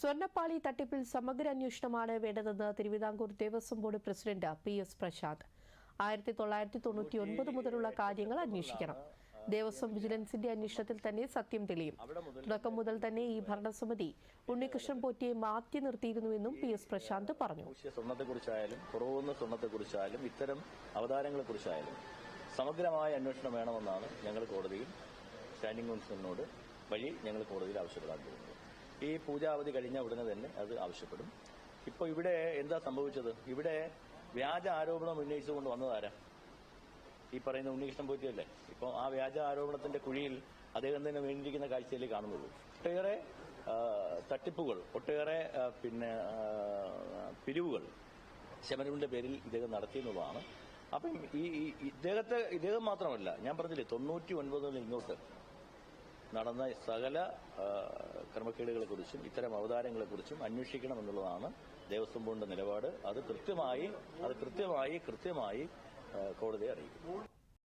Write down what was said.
സ്വർണപ്പാളി തട്ടിപ്പിൽ സമഗ്ര അന്വേഷണമാണ് വേണ്ടതെന്ന് Thiruvithamkoor Devaswom board president P S Prashanth. ആയിരത്തി തൊള്ളായിരത്തി തൊണ്ണൂറ്റി ഒൻപത് മുതലുള്ള കാര്യങ്ങൾ അന്വേഷിക്കണം. ദേവസ്വം വിജിലൻസിന്റെ അന്വേഷണത്തിൽ തന്നെ സത്യം തെളിയും. തുടക്കം മുതൽ തന്നെ ഈ ഭരണസമിതി ഉണ്ണികൃഷ്ണൻ പോറ്റിയെ മാറ്റി നിർത്തിയിരുന്നുവെന്നും പി എസ് പ്രശാന്ത് പറഞ്ഞു. സ്വർണത്തെക്കുറിച്ചായാലും കുറവുന്ന സ്വർണത്തെക്കുറിച്ചായാലും ഇത്തരം അവതാരങ്ങളെക്കുറിച്ചായാലും സമഗ്രമായ അന്വേഷണം വേണമെന്നാണ് ഞങ്ങൾ കോടതിയിൽ സ്റ്റാൻഡിംഗ് കൗൺസിലിനോട് വഴി ഞങ്ങൾ കോടതിയിൽ ആവശ്യപ്പെടാൻ പോകുന്നത്. ഈ പൂജാവധി കഴിഞ്ഞ ഉടനെ തന്നെ അത് ആവശ്യപ്പെടും. ഇപ്പോൾ ഇവിടെ എന്താ സംഭവിച്ചത്? ഇവിടെ വ്യാജ ആരോപണം ഉന്നയിച്ചുകൊണ്ട് വന്നതാരാ? ഈ പറയുന്ന ഉണ്ണികൃഷ്ണൻ പോറ്റിയല്ലേ ഇപ്പോൾ ആ വ്യാജ ആരോപണത്തിന്റെ കുഴിയിൽ അദ്ദേഹം തന്നെ വീണിരിക്കുന്ന കാഴ്ചയിൽ കാണുന്നുള്ളൂ ഒട്ടേറെ തട്ടിപ്പുകൾ ഒട്ടേറെ പിന്നെ പിരിവുകൾ ശമരവിന്റെ പേരിൽ ഇദ്ദേഹം നടത്തിയെന്നുള്ളതാണ്. അപ്പം ഈ ഈ- ഇദ്ദേഹത്തെ ഇദ്ദേഹം മാത്രമല്ല ഞാൻ പറഞ്ഞില്ലേ തൊണ്ണൂറ്റി ഒൻപതിൽ ഇങ്ങോട്ട് നടന്ന സകല ക്രമക്കേടുകളെക്കുറിച്ചും ഇത്തരം അവതാരങ്ങളെക്കുറിച്ചും അന്വേഷിക്കണം എന്നുള്ളതാണ് ദേവസ്വം ബോർഡിന്റെ നിലപാട്. അത് കൃത്യമായി അത് കൃത്യമായി കൃത്യമായി കോടതിയെ അറിയിക്കും